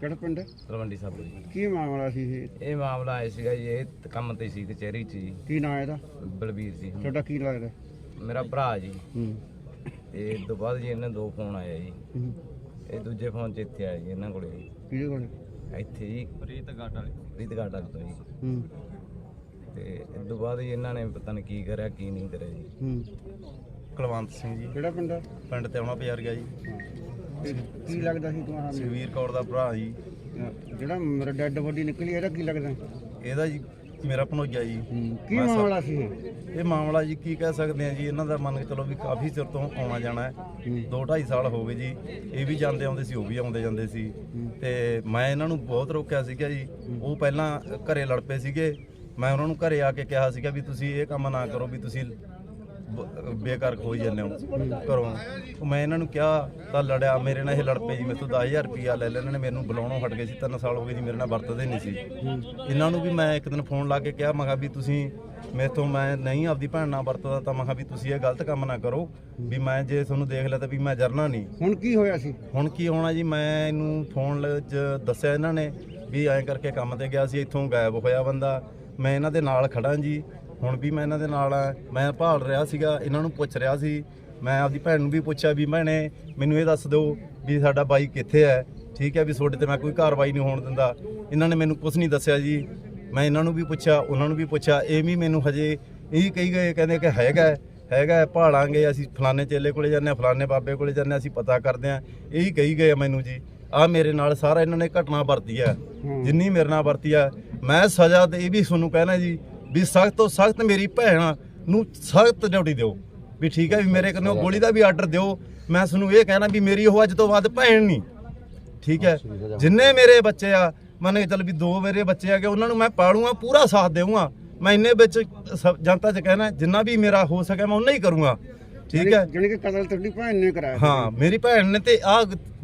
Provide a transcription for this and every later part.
ਕਿਹੜਾ ਪਿੰਡ? ਤਲਵੰਡੀ ਸਾਬੋ ਜੀ। ਕੀ ਮਾਮਲਾ ਸੀ ਇਹ? ਇਹ ਮਾਮਲਾ ਆਇਆ ਸੀਗਾ ਜੀ ਇਹ ਕੰਮ ਤੇ ਸੀ ਕਚਹਿਰੀ 'ਚ ਜੀ। ਕੀ ਨਾਂ ਇਹਦਾ? ਬਲਬੀਰ ਸੀ ਤੁਹਾਡਾ ਕੀ ਲੱਗਦਾ? ਮੇਰਾ ਭਰਾ ਜੀ। ਹੂੰ। ਤੇ ਬਾਅਦ ਜੀ ਇਹਨਾਂ ਦੋ ਫੋਨ ਆਏ ਜੀ। ਹੂੰ। ਇਹ ਦੂਜੇ ਫੋਨ 'ਚ ਇੱਥੇ ਆਇਆ ਜੀ ਇਹਨਾਂ ਕੋਲੇ ਜੀ। ਕਿਹਦੇ ਕੋਲ? ਇੱਥੇ ਜੀ। ਰੀਤ ਘਾਟ ਵਾਲੇ ਵਾਲੇ ਤੋਂ ਜੀ। ਹੂੰ। ਤੇ ਇਸ ਤੋਂ ਬਾਅਦ ਜੀ ਇਹਨਾਂ ਨੇ ਪਤਾ ਨਹੀਂ ਕੀ ਕਰਿਆ ਕੀ ਨਹੀਂ ਕਰਿਆ ਜੀ। ਹੂੰ। ਕੁਲਵੰਤ ਸਿੰਘ ਜੀ। ਕਿਹੜਾ ਪਿੰਡ? ਪਿੰਡ ਤੇ ਆਉਣਾ ਪਿਆਰ ਗਿਆ ਜੀ। ਤੇ ਕੀ ਲੱਗਦਾ ਸੀ ਤੁਹਾਡਾ ਸੁਖਵੀਰ ਕੌਰ ਦਾ ਭਰਾ ਜੀ। ਜਿਹੜਾ ਮੇਰਾ ਡੈੱਡ ਬੋਡੀ ਨਿਕਲੀ ਇਹਦਾ ਕੀ ਲੱਗਦਾ? ਇਹਦਾ ਜੀ ਮੇਰਾ ਭਣੋਈਆ ਜੀ। ਹੂੰ ਕੀ ਮੈਂ ਸਭ- ਮਾਮਲਾ ਸੀ ਇਹ? ਇਹ ਮਾਮਲਾ ਜੀ ਕੀ ਕਹਿ ਸਕਦੇ ਆ ਜੀ ਇਹਨਾਂ ਦਾ ਮੰਨ ਕੇ ਚਲੋ ਵੀ ਕਾਫੀ ਚਿਰ ਤੋਂ ਆਉਣਾ ਜਾਣਾ ਹੈ। ਹੂੰ। 2 2.5 ਸਾਲ ਹੋ ਗਏ ਜੀ ਇਹ ਵੀ ਜਾਂਦੇ ਆਉਂਦੇ ਸੀ ਉਹ ਵੀ ਆਉਂਦੇ ਜਾਂਦੇ ਸੀ। ਤੇ ਮੈਂ ਇਹਨਾਂ ਨੂੰ ਬਹੁਤ ਰੋਕਿਆ ਸੀਗਾ ਜੀ। ਉਹ ਪਹਿਲਾਂ ਘਰੇ ਲੜ ਪਏ ਸੀਗੇ। ਮੈਂ ਉਹਨਾਂ ਨੂੰ ਘਰੇ ਆ ਕੇ ਕਿਹਾ ਸੀਗਾ ਵੀ ਤੁਸੀਂ ਇਹ ਕੰਮ ਨਾ ਕਰੋ ਵੀ ਤੁਸੀਂ ਬੇਕਾਰ ਖੋਈ ਜਾਂਦੇ ਹੋ ਘਰੋਂ। ਉਹ ਮੈਂ ਇਹਨਾਂ ਨੂੰ ਕਿਹਾ ਤਾਂ ਲੜਿਆ ਮੇਰੇ ਨਾਲ ਇਹ ਲੜ ਪਏ ਜੀ ਮੇਰੇ ਤੋਂ 10000 ਰੁਪਿਆ ਲੈ ਲਿਆ ਇਹਨਾਂ ਨੇ ਮੈਨੂੰ ਬੁਲਾਉਣੋਂ ਹਟ ਗਏ ਸੀ 3 ਸਾਲ ਹੋ ਗਏ ਜੀ ਮੇਰੇ ਨਾਲ ਵਰਤਦੇ ਨਹੀਂ ਸੀ। ਇਹਨਾਂ ਨੂੰ ਵੀ ਮੈਂ ਇੱਕ ਦਿਨ ਫੋਨ ਲਾ ਕੇ ਕਿਹਾ ਮੈਂ ਕਿਹਾ ਵੀ ਤੁਸੀਂ ਤੋਂ ਮੈਂ ਨਹੀਂ ਆਪਦੀ ਭੈਣ ਨਾਲ ਵਰਤਦਾ ਤਾਂ ਮੈਂ ਕਿਹਾ ਵੀ ਤੁਸੀਂ ਇਹ ਗਲਤ ਕੰਮ ਨਾ ਕਰੋ ਵੀ ਮੈਂ ਜੇ ਤੁਹਾਨੂੰ ਦੇਖ ਲਿਆ ਤਾਂ ਵੀ ਮੈਂ ਜਰਨਾ ਨਹੀਂ। ਹੁਣ ਕੀ ਹੋਇਆ ਸੀ? ਹੁਣ ਕੀ ਹੋਣਾ ਜੀ ਮੈਂ ਇਹਨੂੰ ਫੋਨ 'ਚ ਦੱਸਿਆ ਇਹਨਾਂ ਨੇ ਵੀ ਐਂ ਕਰਕੇ ਕੰਮ ਤੇ ਗਿਆ ਸੀ ਇੱਥੋਂ ਗਾਇਬ ਹੋਇਆ ਬੰਦਾ। ਮੈਂ ਇਹਨਾਂ ਦੇ ਨਾਲ ਖੜਾ ਜੀ ਹੁਣ ਵੀ ਮੈਂ ਇਹਨਾਂ ਦੇ ਨਾਲ ਆ। ਮੈਂ ਭਾਲ ਰਿਹਾ ਸੀਗਾ ਇਹਨਾਂ ਨੂੰ ਪੁੱਛ ਰਿਹਾ ਸੀ। ਮੈਂ ਆਪਦੀ ਭੈਣ ਨੂੰ ਵੀ ਪੁੱਛਿਆ ਵੀ ਭੈਣੇ ਮੈਨੂੰ ਇਹ ਦੱਸ ਦਿਓ ਵੀ ਸਾਡਾ ਬਾਈ ਕਿੱਥੇ ਹੈ? ਠੀਕ ਹੈ ਵੀ ਤੁਹਾਡੇ ਤੇ ਮੈਂ ਕੋਈ ਕਾਰਵਾਈ ਨਹੀਂ ਹੋਣ ਦਿੰਦਾ। ਇਹਨਾਂ ਨੇ ਮੈਨੂੰ ਕੁਝ ਨਹੀਂ ਦੱਸਿਆ ਜੀ। ਮੈਂ ਇਹਨਾਂ ਨੂੰ ਵੀ ਪੁੱਛਿਆ ਉਹਨਾਂ ਨੂੰ ਵੀ ਪੁੱਛਿਆ। ਇਹ ਵੀ ਮੈਨੂੰ ਹਜੇ ਇਹੀ ਕਹੀ ਗਏ ਕਹਿੰਦੇ ਕਿ ਹੈਗਾ ਹੈਗਾ ਭਾਲਾਂਗੇ ਅਸੀਂ ਫਲਾਣੇ ਚੇਲੇ ਕੋਲੇ ਜਾਂਦੇ ਆ ਫਲਾਣੇ ਬਾਬੇ ਕੋਲੇ ਜਾਂਦੇ ਹਾਂ ਅਸੀਂ ਪਤਾ ਕਰਦੇ ਆ ਇਹੀ ਕਹੀ ਗਏ ਆ ਮੈਨੂੰ ਜੀ। ਆ ਮੇਰੇ ਨਾਲ ਸਾਰਾ ਇਹਨਾਂ ਨੇ ਘਟਨਾ ਵਰਤੀ ਆ। ਜਿੰਨੀ ਮੇਰੇ ਨਾਲ ਵਰਤੀ ਆ ਮੈਂ ਸਜ਼ਾ ਤੇ ਇਹ ਵੀ ਤੁਹਾਨੂੰ ਕਹਿਣਾ ਜੀ ਵੀ ਸਖਤ ਤੋਂ ਸਖਤ ਮੇਰੀ ਭੈਣ ਨੂੰ ਸਖਤ ਡਿਊਟੀ ਦਿਓ। ਵੀ ਠੀਕ ਹੈ ਵੀ ਮੇਰੇ ਕੋਲੋਂ ਗੋਲੀ ਦਾ ਵੀ ਆਰਡਰ ਦਿਓ। ਮੈਂ ਤੁਹਾਨੂੰ ਇਹ ਕਹਿਣਾ ਵੀ ਮੇਰੀ ਉਹ ਅੱਜ ਤੋਂ ਬਾਅਦ ਭੈਣ ਨਹੀਂ। ਠੀਕ ਹੈ? ਜਿੰਨੇ ਮੇਰੇ ਬੱਚੇ ਆ ਮੰਨ ਕੇ ਚੱਲ ਵੀ ਦੋ ਮੇਰੇ ਬੱਚੇ ਆ ਕਿ ਉਹਨਾਂ ਨੂੰ ਮੈਂ ਪਾਲੂਗਾ ਪੂਰਾ ਸਾਥ ਦੇਵਾਂਗਾ। ਮੈਂ ਇੰਨੇ ਵਿੱਚ ਜਨਤਾ 'ਚ ਕਹਿਣਾ ਜਿੰਨਾ ਵੀ ਮੇਰਾ ਹੋ ਸਕੇ ਮੈਂ ਉਹਨਾਂ ਹੀ ਕਰੂੰਗਾ। ਠੀਕ ਹੈ? ਜਾਣੀ ਕਿ ਕਤਲ ਤੁਹਾਡੀ ਭੈਣ ਨੇ ਕਰਾਇਆ ਸੀ। ਹਾਂ ਮੇਰੀ ਭੈਣ ਨੇ ਤੇ ਆ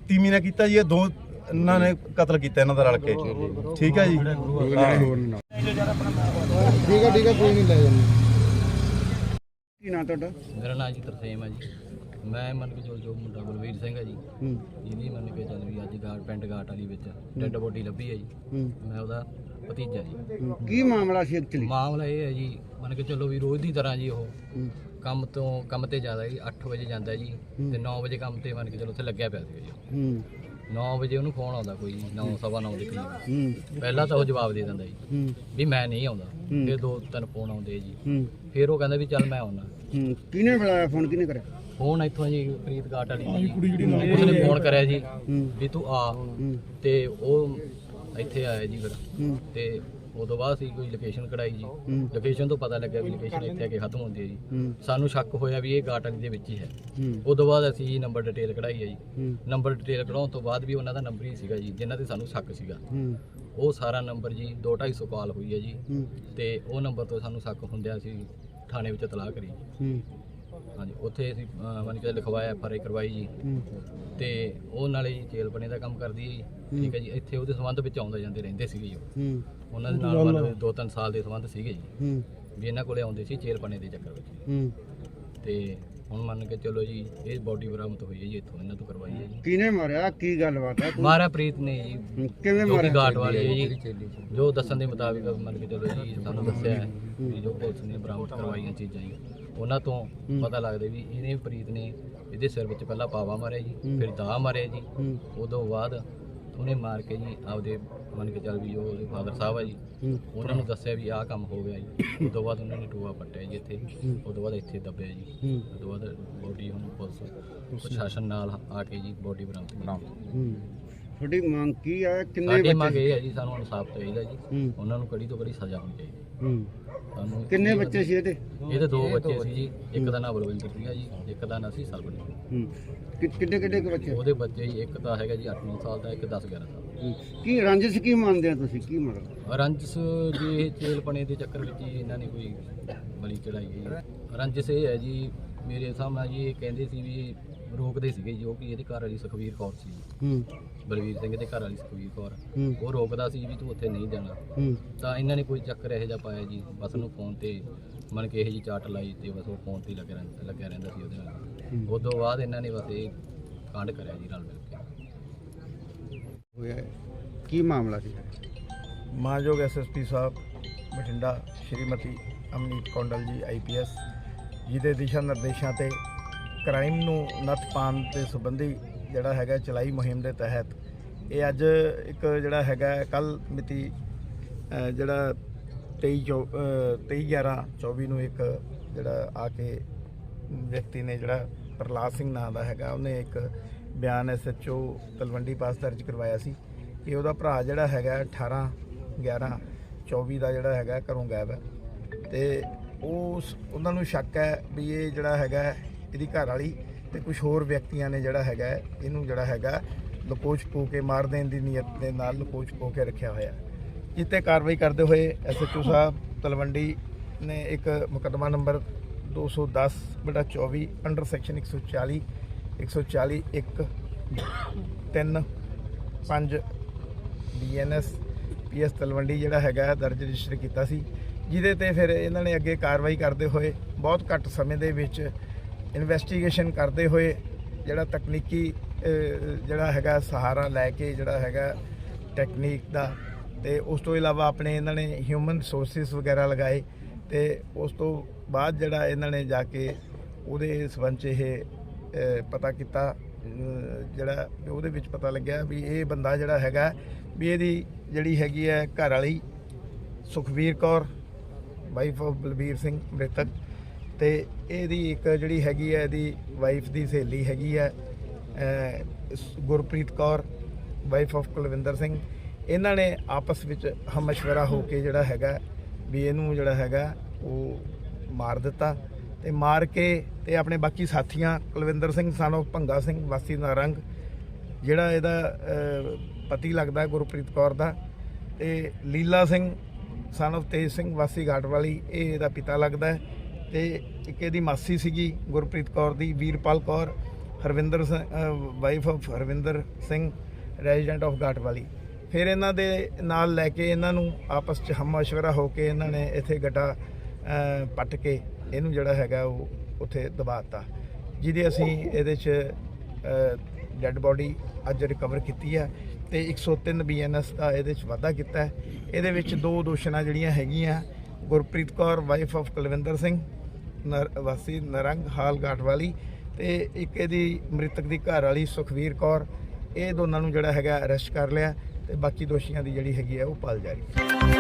ਤੀਮੀ ਨੇ ਕੀਤਾ ਜੀ ਇਹ ਦੋ ਇਹਨਾਂ ਨੇ ਕਤਲ ਕੀਤਾ ਇਹਨਾਂ ਦਾ ਰਲ ਕੇ। ਠੀਕ ਹੈ ਜੀ। ਠੀਕ ਹੈ ਠੀਕ ਹੈ ਕੋਈ ਨਹੀਂ ਲੈ ਜਾਂਦੇ। ਕੀ ਨਾਂ ਤੁਹਾਡਾ? ਮੇਰਾ ਨਾਮ ਜੀ ਤਰਸੇਮ ਹੈ ਜੀ। ਮੈਂ ਮੰਨ ਕੇ ਜੋ ਮੁੰਡਾ ਬਲਵੀਰ ਸਿੰਘ ਹੈ ਜੀ ਹੂੰ। ਜਿਹਦੀ ਮੰਨ ਕੇ ਚੱਲ ਵੀ ਅੱਜ ਗਾਟ ਪਿੰਡ ਗਾਟ ਵਾਲੀ ਵਿੱਚ ਡੈੱਡ ਬੋਡੀ ਲੱਭੀ ਹੈ ਜੀ। ਹੂੰ। ਮੈਂ ਉਹਦਾ ਭਤੀਜਾ ਜੀ। ਕੀ ਮਾਮਲਾ ਸੀ ਐਕਚੁਅਲੀ? ਮਾਮਲਾ ਇਹ ਹੈ ਜੀ ਮੰਨ ਕੇ ਚੱਲੋ ਵੀ ਰੋਜ਼ ਦੀ ਤਰ੍ਹਾਂ ਜੀ ਉਹ ਕੰਮ ਤੋਂ ਕੰਮ ਤੇ ਜਾਂਦਾ ਜੀ 8 ਵਜੇ ਜਾਂਦਾ ਜੀ ਤੇ 9 ਵਜੇ ਕੰਮ ਤੇ ਮੰਨ ਕੇ ਚੱਲੋ ਉੱਥੇ ਲੱਗਿਆ ਪਿਆ ਸੀ ਜੀ। ਹੂੰ। 9 ਵਜੇ ਉਹਨੂੰ ਫੋਨ ਆਉਂਦਾ ਕੋਈ 9 ਸਵਾ 9 ਦੇ ਕਰੀਬ। ਹੂੰ। ਪਹਿਲਾਂ ਤਾਂ ਉਹ ਜਵਾਬ ਦੇ ਦਿੰਦਾ ਜੀ ਹੂੰ। ਵੀ ਮੈਂ ਨਹੀਂ ਆਉਂਦਾ। ਫਿਰ ਦੋ ਤਿੰਨ ਫੋਨ ਆਉਂਦੇ ਜੀ। ਹੂੰ। ਫਿਰ ਉਹ ਕਹਿੰਦਾ ਵੀ ਚੱਲ ਮੈਂ ਆਉਣਾ ਹੂੰ। ਕਿਹਨੇ ਬੁਲਾਇਆ ਫੋਨ ਕਿਹਨੇ ਕਰਿਆ? ਫੋਨ ਇੱਥੋਂ ਜੀ ਪ੍ਰੀਤ ਗਾਟ ਵਾਲੀ ਕੁੜੀ ਜਿਹੜੀ ਉਸਨੇ ਫੋਨ ਕਰਿਆ ਜੀ ਹੂੰ। ਵੀ ਤੂੰ ਆ। ਹੂੰ। ਤੇ ਉਹ ਇੱਥੇ ਆਇਆ ਜੀ ਫਿਰ। ਹੂੰ। ਤੇ ਉਦੋਂ ਬਾਅਦ ਸੀ ਕੋਈ ਲੋਕੇਸ਼ਨ ਕਢਾਈ ਜੀ। ਹੂੰ। ਲੋਕੇਸ਼ਨ ਤੋਂ ਪਤਾ ਲੱਗਿਆ ਵੀ ਲੋਕੇਸ਼ਨ ਇੱਥੇ ਆ ਕੇ ਖਤਮ ਹੁੰਦੀ ਹੈ ਜੀ। ਹੂੰ। ਸਾਨੂੰ ਸ਼ੱਕ ਹੋਇਆ ਵੀ ਇਹ ਗਾਟਨ ਦੇ ਵਿੱਚ ਹੀ ਹੈ। ਹੂੰ। ਉਦੋਂ ਬਾਅਦ ਅਸੀਂ ਨੰਬਰ ਡਿਟੇਲ ਕਢਾਈ ਹੈ ਜੀ। ਹੂੰ। ਨੰਬਰ ਡਿਟੇਲ ਕਢਾਉਣ ਤੋਂ ਬਾਅਦ ਵੀ ਉਹਨਾਂ ਦਾ ਨੰਬਰ ਹੀ ਸੀਗਾ ਜੀ ਜਿਨ੍ਹਾਂ ਤੇ ਸਾਨੂੰ ਸ਼ੱਕ ਸੀਗਾ। ਹੂੰ। ਉਹ ਸਾਰਾ ਨੰਬਰ ਜੀ 2-250 ਕਾਲ ਹੋਈ ਹੈ ਜੀ। ਹੂੰ। ਤੇ ਉਹ ਨੰਬਰ ਤੋਂ ਸਾਨੂੰ ਸ਼ੱਕ ਹੁੰਦਿਆ ਅਸੀਂ ਥਾਣੇ ਵਿੱਚ ਤਲਾਹ ਕਰੀ। ਹੂੰ। ਹਾਂਜੀ ਉੱਥੇ ਅਸੀਂ ਮੰਨ ਕੇ ਲਿਖਵਾਇਆ ਐਫ ਆਰ ਆਈ ਕਰਵਾਈ ਜੀ। ਤੇ ਉਹ ਨਾਲੇ ਜੀ ਜੇਲ੍ਹ ਬਣੇ ਦਾ ਕੰਮ ਕਰਦੀ ਹੈ ਜੀ। ਠੀਕ ਹੈ ਜੀ ਇੱਥੇ ਉਹਦੇ ਸੰਬੰਧ ਵਿੱਚ ਆਉਂਦੇ ਜਾਂਦੇ ਰਹਿੰਦੇ ਸੀਗੇ ਜੀ ਉਹ। ਉਹਨਾਂ ਦੇ ਨਾਲ ਮਤਲਬ ਦੋ ਤਿੰਨ ਸਾਲ ਦੇ ਸੰਬੰਧ ਸੀਗੇ ਜੀ। ਹੂੰ। ਵੀ ਇਹਨਾਂ ਕੋਲੇ ਆਉਂਦੇ ਸੀ ਜੇਲ੍ਹ ਬਣੇ ਦੇ ਚੱਕਰ ਵਿੱਚ। ਹੂੰ। ਤੇ ਹੁਣ ਮੰਨ ਕੇ ਚਲੋ ਜੀ ਇਹ ਬਾਡੀ ਬਰਾਮਦ ਹੋਈ ਹੈ ਜੀ ਇੱਥੋਂ ਇਹਨਾਂ ਤੋਂ ਕਰਵਾਈ ਹੈ ਜੀ। ਕਿਹਨੇ ਮਾਰਿਆ? ਕੀ ਗੱਲਬਾਤ ਹੈ? ਮਾਰਾ ਪ੍ਰੀਤ ਨੇ ਜੀ। ਕਿਵੇਂ ਜੋ ਕਿ ਮਾਰਿਆ? ਗਾਟ ਵਾਲੀ ਹੈ ਜੀ। ਜੋ ਦੱਸਣ ਦੇ ਮੁਤਾਬਿਕ ਮੰਨ ਕੇ ਚਲੋ ਜੀ ਸਾਨੂੰ ਦੱਸਿਆ ਹੈ ਵੀ ਜੋ ਪੁਲਿਸ ਨੇ ਬਰਾਮਦ ਕਰਵਾਈਆਂ ਚੀਜ਼ਾਂ ਜੀ। ਉਹਨਾਂ ਤੋਂ ਪਤਾ ਲੱਗਦਾ ਵੀ ਇਹਨੇ ਪ੍ਰੀਤ ਨੇ ਇਹਦੇ ਸਿਰ ਵਿੱਚ ਪਹਿਲਾਂ ਪਾਵਾ ਮਾਰਿਆ ਜੀ ਫਿਰ ਦਾ ਮਾਰਿਆ ਜੀ। ਉਦੋਂ ਬਾਅਦ ਉਹਨੇ ਮਾਰ ਕੇ ਜੀ ਆਪਦੇ ਮੰਨ ਕੇ ਚੱਲ ਵੀ ਜੋ ਉਹਦੇ ਫਾਦਰ ਸਾਹਿਬ ਆ ਜੀ ਉਹਨਾਂ ਨੂੰ ਦੱਸਿਆ ਵੀ ਆਹ ਕੰਮ ਹੋ ਗਿਆ ਜੀ। ਉਦੋਂ ਬਾਅਦ ਉਹਨਾਂ ਨੇ ਟੂਆ ਪੱਟਿਆ ਜੀ ਇੱਥੇ। ਉਦੋਂ ਬਾਅਦ ਇੱਥੇ ਦੱਬਿਆ ਜੀ। ਹੂੰ। ਉਦੋਂ ਬਾਅਦ ਬੋਡੀ ਹੁਣ ਪੁਲਿਸ ਪ੍ਰਸ਼ਾਸਨ ਨਾਲ ਆ ਕੇ ਜੀ ਬੋਡੀ ਬਰਾਮਦ ਹੂੰ। ਤੁਹਾਡੀ ਮੰਗ ਕੀ ਹੈ ਕਿੰਨੇ ਬੱਚੇ ਮੰਗ ਇਹ ਹੈ ਜੀ ਸਾਨੂੰ ਇਨਸਾਫ ਚਾਹੀਦਾ ਜੀ। ਉਹਨਾਂ ਨੂੰ ਕੜੀ ਤੋਂ ਕੜੀ ਸਜ਼ਾ ਹੋਣੀ ਚਾਹੀਦੀ। ਸਾਨੂੰ ਕਿੰਨੇ ਬੱਚੇ ਸੀ ਇਹਦੇ? ਇਹਦੇ ਦੋ ਬੱਚੇ ਸੀ ਜੀ ਇੱਕ ਦਾ ਨਾਮ ਬਲਵਿੰਦਰ ਸੀਗਾ ਜੀ ਇੱਕ ਦਾ ਨਾਂ ਸੀ ਸਰਬਣੀ ਹੂੰ। ਕਿ- ਕਿੱਡੇ ਕਿੱਡੇ ਕੁ ਬੱਚੇ? ਉਹਦੇ ਬੱਚੇ ਜੀ ਇੱਕ ਤਾਂ ਹੈਗਾ ਜੀ 8-9 ਸਾਲ ਦਾ ਇੱਕ 10-11 ਸਾਲ ਦਾ। ਹੂੰ। ਕੀ ਰੰਜਿਸ਼ ਕੀ ਮੰਨਦੇ ਆ ਤੁਸੀਂ? ਕੀ ਮਤਲਬ ਰੰਜਸ ਜੀ ਇਹ ਚੇਲ ਪਣੇ ਦੇ ਚੱਕਰ ਵਿੱਚ ਹੀ ਇਹਨਾਂ ਨੇ ਕੋਈ ਬਲੀ ਚੜਾਈ ਗਈ ਰੰਜਸ ਇਹ ਹੈ ਜੀ ਮੇਰੇ ਸਾਹਮਣੇ ਜੀ ਇਹ ਕਹਿੰਦੇ ਸੀ ਵੀ ਰੋਕਦੇ ਸੀਗੇ ਜੋ ਕਿ ਇਹਦੇ ਘਰ ਵਾਲੀ ਸੁਖਵੀਰ ਕੌਰ ਸੀ। ਹੂੰ। ਬਲਵੀਰ ਸਿੰਘ ਦੇ ਘਰ ਵਾਲੀ ਸੁਖਵੀਰ ਕੌਰ। ਹੂੰ। ਉਹ ਰੋਕਦਾ ਸੀ ਵੀ ਤੂੰ ਉੱਥੇ ਨਹੀਂ ਜਾਣਾ। ਹੂੰ। ਤਾਂ ਇਹਨਾਂ ਨੇ ਕੋਈ ਚੱਕਰ ਇਹੋ ਜਿਹਾ ਪਾਇਆ ਜੀ ਬਸ ਉਹਨੂੰ ਫੋਨ ਤੇ ਮਨ ਕੇ ਇਹੋ ਜੀ ਚਾਟ ਲਾਈ ਤੇ ਬਸ ਉਹ ਫੋਨ ਤੇ ਹੀ ਲੱਗਿਆ ਰਹਿੰਦਾ ਲੱਗਿਆ ਰਹਿੰਦਾ ਸੀ ਉਹਦੇ ਨਾਲ। ਹੂੰ। ਉਸ ਤੋਂ ਬਾਅਦ ਇਹਨਾਂ ਨੇ ਬਸ ਇਹ ਕਾਂਡ ਕਰਿਆ ਜੀ ਨਾਲ ਮਿਲ ਕੇ। ਕੀ ਮਾਮਲਾ ਸੀ? ਮਾਨਯੋਗ ਐਸਐਸਪੀ ਸਾਹਿਬ ਬਠਿੰਡਾ ਸ਼੍ਰੀਮਤੀ ਅਮਨੀਤ ਕੌਂਡਲ ਜੀ ਆਈਪੀਐਸ ਜਿਹਦੇ ਦਿਸ਼ਾ ਨਿਰਦੇਸ਼ਾਂ ਤੇ ਕ੍ਰਾਈਮ ਨੂੰ ਨੱਥ ਪਾਉਣ ਦੇ ਸੰਬੰਧੀ ਜਿਹੜਾ ਹੈਗਾ ਚਲਾਈ ਮੁਹਿੰਮ ਦੇ ਤਹਿਤ, ਇਹ ਅੱਜ ਇੱਕ ਜਿਹੜਾ ਹੈਗਾ ਕੱਲ ਮਿਤੀ ਜਿਹੜਾ 23 ਚੌ- ਅਹ 23 11 24 ਨੂੰ ਇੱਕ ਜਿਹੜਾ ਆ ਕੇ ਵਿਅਕਤੀ ਨੇ ਜਿਹੜਾ ਪ੍ਰਲਾਦ ਸਿੰਘ ਨਾਂ ਦਾ ਹੈਗਾ, ਉਹਨੇ ਇੱਕ ਬਿਆਨ ਐਸਐਚਓ ਤਲਵੰਡੀ ਪਾਸ ਦਰਜ ਕਰਵਾਇਆ ਸੀ ਕਿ ਉਹਦਾ ਭਰਾ ਜਿਹੜਾ ਹੈਗਾ 18 11 24 ਦਾ ਜਿਹੜਾ ਹੈਗਾ ਘਰੋਂ ਗਾਇਬ ਹੈ। ਤੇ ਉਸ, ਉਹਨਾਂ ਨੂੰ ਸ਼ੱਕ ਹੈ ਵੀ ਇਹ ਜਿਹੜਾ ਹੈਗਾ ਇਹਦੀ ਘਰ ਵਾਲੀ ਤੇ ਕੁਝ ਹੋਰ ਵਿਅਕਤੀਆਂ ਨੇ ਜਿਹੜਾ ਹੈਗਾ, ਇਹਨੂੰ ਜਿਹੜਾ ਹੈਗਾ ਲਕੋਚ ਪੋ ਕੇ ਮਾਰ ਦੇਣ ਦੀ ਨੀਅਤ ਦੇ ਨਾਲ ਲਕੋਚ ਪੋ ਕੇ ਰੱਖਿਆ ਹੋਇਆ। ਜਿੱਤੇ ਕਾਰਵਾਈ ਕਰਦੇ ਹੋਏ ਐਸਐਚਓ ਸਾਹਿਬ ਤਲਵੰਡੀ ਨੇ ਇੱਕ ਮੁਕੱਦਮਾ ਨੰਬਰ 210 ਬਟਾ 24 under section 140 140 1 3 5 BNS PS Talwandi ਜਿਹੜਾ ਹੈਗਾ ਦਰਜ ਰਜਿਸਟਰ ਕੀਤਾ ਸੀ। ਜਿਹਦੇ ਤੇ ਫਿਰ ਇਹਨਾਂ ਨੇ ਅੱਗੇ ਕਾਰਵਾਈ ਕਰਦੇ ਹੋਏ ਬਹੁਤ ਘੱਟ ਸਮੇਂ ਦੇ ਵਿੱਚ ਇਨਵੈਸਟੀਗੇਸ਼ਨ ਕਰਦੇ ਹੋਏ ਜਿਹੜਾ ਤਕਨੀਕੀ ਜਿਹੜਾ ਹੈਗਾ ਸਹਾਰਾ ਲੈ ਕੇ ਜਿਹੜਾ ਹੈਗਾ ਟੈਕਨੀਕ ਦਾ ਤੇ ਉਸ ਤੋਂ ਇਲਾਵਾ ਆਪਣੇ ਇਹਨਾਂ ਨੇ ਹਿਊਮਨ ਰਿਸੋਰਸਿਸ ਵਗੈਰਾ ਲਗਾਏ ਤੇ ਉਸ ਤੋਂ ਬਾਅਦ ਜਿਹੜਾ ਇਹਨਾਂ ਨੇ ਜਾ ਕੇ ਉਹਦੇ ਸਬੰਧ 'ਚ ਇਹ ਪਤਾ ਕੀਤਾ ਜਿਹੜਾ ਉਹਦੇ ਵਿੱਚ ਪਤਾ ਲੱਗਿਆ ਵੀ ਇਹ ਬੰਦਾ ਜਿਹੜਾ ਹੈਗਾ ਵੀ ਇਹਦੀ ਜਿਹੜੀ ਹੈਗੀ ਹੈ ਘਰ ਵਾਲੀ ਸੁਖਵੀਰ ਕੌਰ ਵਾਈਫ ਆਫ ਬਲਬੀਰ ਸਿੰਘ ਮ੍ਰਿਤਕ ਤੇ ਇਹਦੀ ਇੱਕ ਜਿਹੜੀ ਹੈਗੀ ਹੈ ਇਹਦੀ ਵਾਈਫ ਦੀ ਸਹੇਲੀ ਹੈਗੀ ਹੈ ਸ- ਗੁਰਪ੍ਰੀਤ ਕੌਰ ਵਾਈਫ ਆਫ ਕੁਲਵਿੰਦਰ ਸਿੰਘ। ਇਹਨਾਂ ਨੇ ਆਪਸ ਵਿੱਚ ਹਮਸ਼ਵਰਾ ਹੋ ਕੇ ਜਿਹੜਾ ਹੈਗਾ, ਵੀ ਇਹਨੂੰ ਜਿਹੜਾ ਹੈਗਾ, ਉਹ ਮਾਰ ਦਿੱਤਾ ਤੇ ਮਾਰ ਕੇ ਤੇ ਆਪਣੇ ਬਾਕੀ ਸਾਥੀਆਂ, ਕੁਲਵਿੰਦਰ ਸਿੰਘ, ਸਾਨੋ ਭੰਗਾ ਸਿੰਘ, ਵਾਸੀ ਨਾਰੰਗ ਜਿਹੜਾ ਇਹਦਾ ਪਤੀ ਲੱਗਦਾ ਗੁਰਪ੍ਰੀਤ ਕੌਰ ਦਾ ਤੇ ਲੀਲਾ ਸਿੰਘ son of ਤੇਜ ਸਿੰਘ, ਵਾਸੀ ਘਾਟ ਵਾਲੀ, ਇਹ ਇਹਦਾ ਪਿਤਾ ਲੱਗਦਾ। ਤੇ ਇੱਕ ਇਹਦੀ ਮਾਸੀ ਸੀਗੀ ਗੁਰਪ੍ਰੀਤ ਕੌਰ ਦੀ, Veerpal Kaur, Harvinder wife of Harvinder Singh resident of Gatwali ਫਿਰ ਇਹਨਾਂ ਦੇ ਨਾਲ ਲੈ ਕੇ ਇਹਨਾਂ ਨੂੰ ਆਪਸ ਚ ਹਮਸ਼ਵਰਾ ਹੋ ਕੇ ਇਹਨਾਂ ਨੇ ਇੱਥੇ ਗੱਡਾ ਪੱਟ ਕੇ ਇਹਨੂੰ ਜਿਹੜਾ ਹੈਗਾ ਉਹ ਉੱਥੇ ਦਬਾਤਾ ਜਿਹਦੇ ਅਸੀਂ ਇਹਦੇ ਚ ਡੈੱਡ ਬੋਡੀ ਅੱਜ ਰਿਕਵਰ ਕੀਤੀ ਹੈ ਤੇ 103 ਬੀਐਨਐਸ ਦਾ ਇਹਦੇ ਚ ਵਾਧਾ ਕੀਤਾ ਹੈ। ਇਹਦੇ ਵਿੱਚ ਦੋ ਦੋਸ਼ਣਾ ਜਿਹੜੀਆਂ ਹੈਗੀਆਂ, ਗੁਰਪ੍ਰੀਤ ਕੌਰ ਵਾਈਫ ਆਫ ਕੁਲਵਿੰਦਰ ਸਿੰਘ ਵਾਸੀ ਨਰੰਗ ਹਾਲ ਘਾਟ ਵਾਲੀ ਤੇ ਇੱਕ ਇਹਦੀ ਮ੍ਰਿਤਕ ਦੀ ਘਰ ਵਾਲੀ ਸੁਖਵੀਰ ਕੌਰ, ਇਹ ਦੋਨਾਂ ਨੂੰ ਜਿਹੜਾ ਹੈਗਾ ਅਰੈਸਟ ਕਰ ਲਿਆ ਤੇ ਬਾਕੀ ਦੋਸ਼ੀਆਂ ਦੀ ਜਿਹੜੀ ਹੈਗੀ ਹੈ ਉਹ ਪਾਲ ਜਾਰੀ।